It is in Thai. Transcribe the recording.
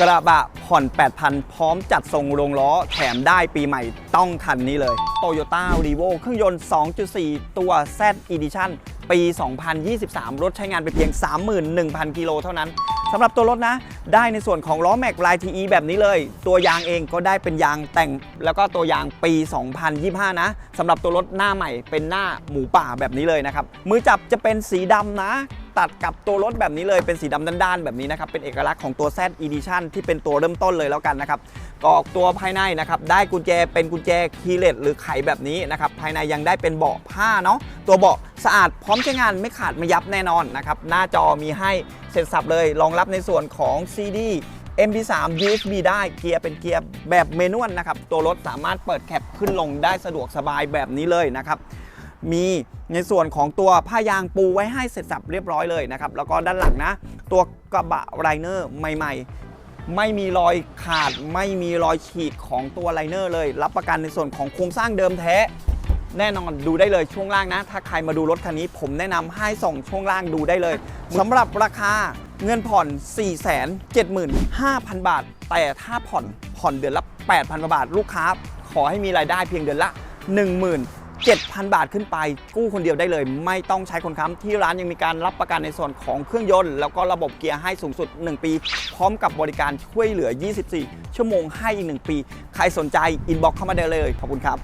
กระบะผ่อน 8,000 พร้อมจัดทรงโรงล้อแถมได้ปีใหม่ต้องคันนี้เลย Toyota r e v o เครื่องยนต์ 2.4 ตัว Z Edition ปี 2023 รถใช้งานไปเพียง 31,000 กิโลเท่านั้นสำหรับตัวรถนะ ได้ในส่วนของล้อแม็กลาย TE แบบนี้เลย ตัวยางเองก็ได้เป็นยางแต่ง แล้วก็ตัวยางปี 2025 นะสำหรับตัวรถหน้าใหม่เป็นหน้าหมูป่าแบบนี้เลยนะครับ มือจับจะเป็นสีดำนะ ตัดกับตัวรถแบบนี้เลยเป็นสีดำด้านๆแบบนี้นะครับเป็นเอกลักษณ์ของตัว Z Edition ที่เป็นตัวเริ่มต้นเลยแล้วกันนะครับกออกตัวภายในนะครับได้กุญแจเป็นกุญแจคีย์เลสหรือไขแบบนี้นะครับภายในยังได้เป็นเบาะผ้าเนาะตัวเบาะสะอาดพร้อมใช้งานไม่ขาดไม่ยับแน่นอนนะครับหน้าจอมีให้เสร็จสับเลยรองรับในส่วนของ CD MP3 USB ได้เกียร์เป็นเกียร์แบบเมนวลนะครับ ตัวรถสามารถเปิดแคปขึ้นลงได้สะดวกสบายแบบนี้เลยนะครับ มีในส่วนของตัวผ้ายางปูไว้ให้เสร็จสับเรียบร้อยเลยนะครับ แล้วก็ด้านหลังนะ ตัวกระบะไรเนอร์ใหม่ ๆไม่มีรอยขาดไม่มีรอยฉีกของตัวไรเนอร์เลย รับประกันในส่วนของโครงสร้างเดิมแท้ แน่นอนดูได้เลยช่วงล่างนะ ถ้าใครมาดูรถคันนี้ ผมแนะนำให้ส่งช่วงล่างดูได้เลยสำหรับราคาเงินผ่อน 475,000 บาท แต่ถ้าผ่อนผ่อนเดือนละ 8,000 บาท ลูกค้า ขอให้มีรายได้เพียงเดือนละ 10,000 7,000 บาทขึ้นไป กู้คนเดียวได้เลย ไม่ต้องใช้คนค้ำที่ร้านยังมีการรับประกันในส่วนของเครื่องยนต์ แล้วก็ระบบเกียร์ให้สูงสุด 1 ปี พร้อมกับบริการช่วยเหลือ 24 ชั่วโมงให้อีก 1 ปี ใครสนใจอินบ็อกซ์เข้ามาได้เลย ขอบคุณครับ